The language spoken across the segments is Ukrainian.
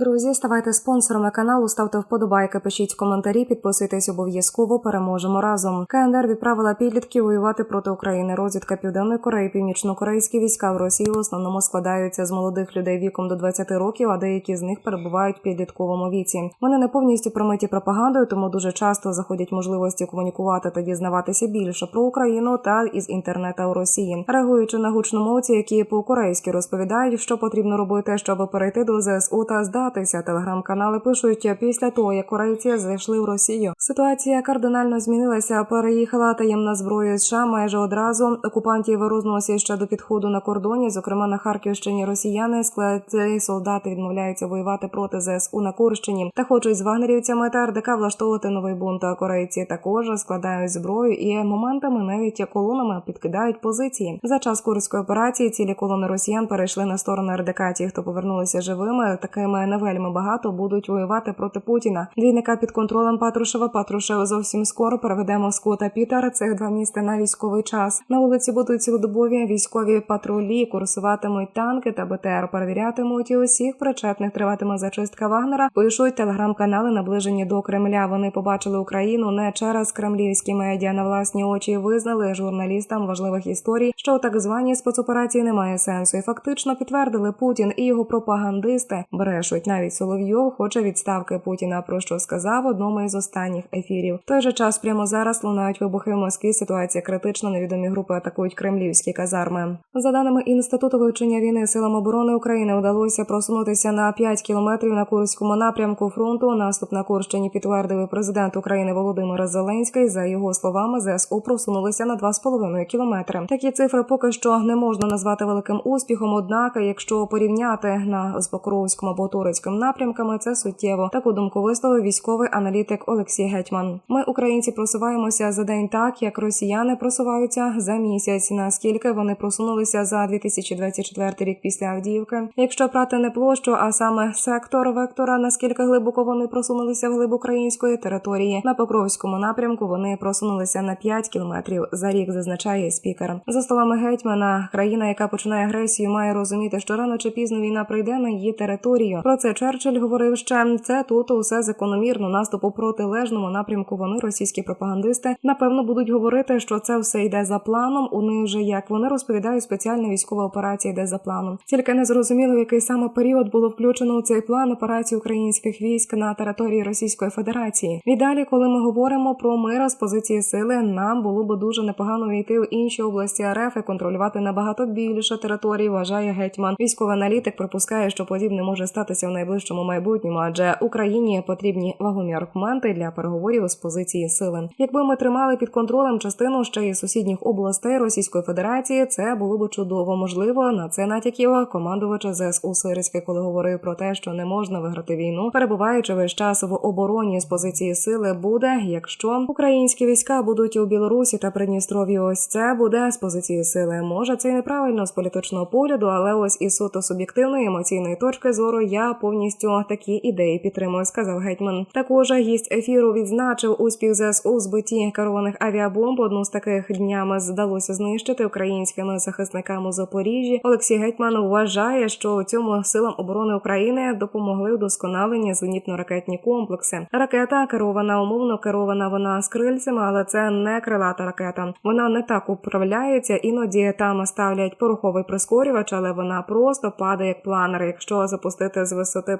Друзі, ставайте спонсорами каналу, ставте вподобайки, пишіть коментарі, підписуйтесь обов'язково. Переможемо разом. КНДР відправила підлітків воювати проти України. Розвідка Південної Кореї, північно-корейські війська в Росії в основному складаються з молодих людей віком до 20 років, а деякі з них перебувають в підлітковому віці. Вони не повністю промиті пропагандою, тому дуже часто заходять можливості комунікувати та дізнаватися більше про Україну та із інтернету у Росії, реагуючи на гучномовці, які по-корейськи розповідають, що потрібно робити, щоб перейти до ЗСУ та здатися. Телеграм-канали пишуть після того, як корейці зайшли в Росію. Ситуація кардинально змінилася. Переїхала таємна зброя США майже одразу. Окупантів розносять ще до підходу на кордоні. Зокрема, на Харківщині росіяни склади солдати відмовляються воювати проти ЗСУ на Курщині та хочуть з вагнерівцями та РДК влаштовувати новий бунт. Корейці також складають зброю і моментами навіть колонами підкидають позиції. За час курської операції цілі колони росіян перейшли на сторону РДК. Ті, хто повернулися живими, такими не вельми багато будуть воювати проти Путіна. Двійника під контролем Патрушева. Патрушев зовсім скоро переведе Москву та Пітер. Цих два міста на військовий час. На вулиці будуть цілодобові військові патрулі, курсуватимуть танки та БТР. Перевірятимуть і усіх причетних. Триватиме зачистка Вагнера. Пишуть телеграм-канали, наближені до Кремля. Вони побачили Україну не через кремлівські медіа на власні очі. Визнали журналістам важливих історій, що так званій спецоперації немає сенсу, і фактично підтвердили Путін і його пропагандисти брешуть. Навіть Соловйов хоче відставки Путіна. Про що сказав в одному із останніх ефірів. В той же час прямо зараз лунають вибухи в Москві. Ситуація критична. Невідомі групи атакують кремлівські казарми. За даними інституту вивчення війни силам оборони України вдалося просунутися на 5 кілометрів на курському напрямку фронту. Наступ на Курщині підтвердив президент України Володимир Зеленський. За його словами, ЗСУ просунулися на 2,5 кілометри. Такі цифри поки що не можна назвати великим успіхом. Однак, якщо порівняти на з Покровському або Турецьким напрямками, це суттєво. Таку думку висловив військовий аналітик Олексій Гетьман. Ми, українці, просуваємося за день так, як росіяни просуваються за місяць. Наскільки вони просунулися за 2024 рік після Авдіївки? Якщо брати не площу, а саме сектор вектора, наскільки глибоко вони просунулися вглиб української території на Покровському напрямку, вони просунулися на 5 кілометрів за рік, зазначає спікер. За словами гетьмана, країна, яка починає агресію, має розуміти, що рано чи пізно війна прийде на її територію. Про це Черчилль говорив ще це тут усе закономірно. Наступ у протилежному напрямку. Вони російські пропагандисти напевно будуть говорити, що це все йде за планом. У них вже як вони розповідають, спеціальна військова операція йде за планом. Тільки не зрозуміло, в який саме період було включено у цей план операції українських військ на території Російської Федерації. Віддалі, коли ми говоримо про мир з позиції сили, нам було би дуже непогано війти в інші області РФ і контролювати набагато більше територій. Вважає гетьман. Військовий аналітик припускає, що подібне може статися в найближчому майбутньому, адже Україні потрібні вагомі аргументи для переговорів з позиції сили. Якби ми тримали під контролем частину ще й сусідніх областей Російської Федерації, це було б чудово. Можливо, на це натяків командувача ЗСУ Сирський, коли говорив про те, що не можна виграти війну, перебуваючи весь час в обороні з позиції сили, буде, якщо українські війська будуть у Білорусі та Придністров'ї. Ось це буде з позиції сили. Може, це й неправильно з політичного погляду, але ось із суто суб'єктивної емоційної точки зору я повністю такі ідеї підтримую, сказав гетьман. Також гість ефіру відзначив успіх ЗСУ в збитті керованих авіабомб. Одну з таких днями вдалося знищити українськими захисниками у Запоріжжі. Олексій Гетьман вважає, що у цьому силам оборони України допомогли вдосконалені зенітно-ракетні комплекси. Ракета керована умовно керована вона з крильцями, але це не крилата ракета. Вона не так управляється. Іноді там ставлять пороховий прискорювач, але вона просто падає як планер. Якщо запустити з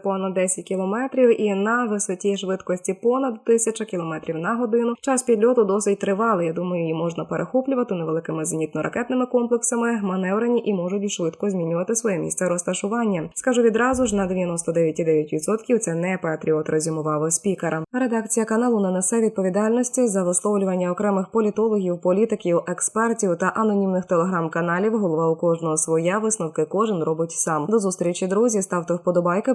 понад 10 кілометрів і на висоті швидкості понад 1000 кілометрів на годину. Час підльоту досить тривалий. Я думаю, її можна перехоплювати невеликими зенітно-ракетними комплексами, маневрені і можуть швидко змінювати своє місце розташування. Скажу відразу ж на 99,9% це не патріот, резюмував спікер. Редакція каналу не несе відповідальності за висловлювання окремих політологів, політиків, експертів та анонімних телеграм-каналів. Голова у кожного своя висновки кожен робить сам. До зустрічі, друзі. Ставте вподобайки,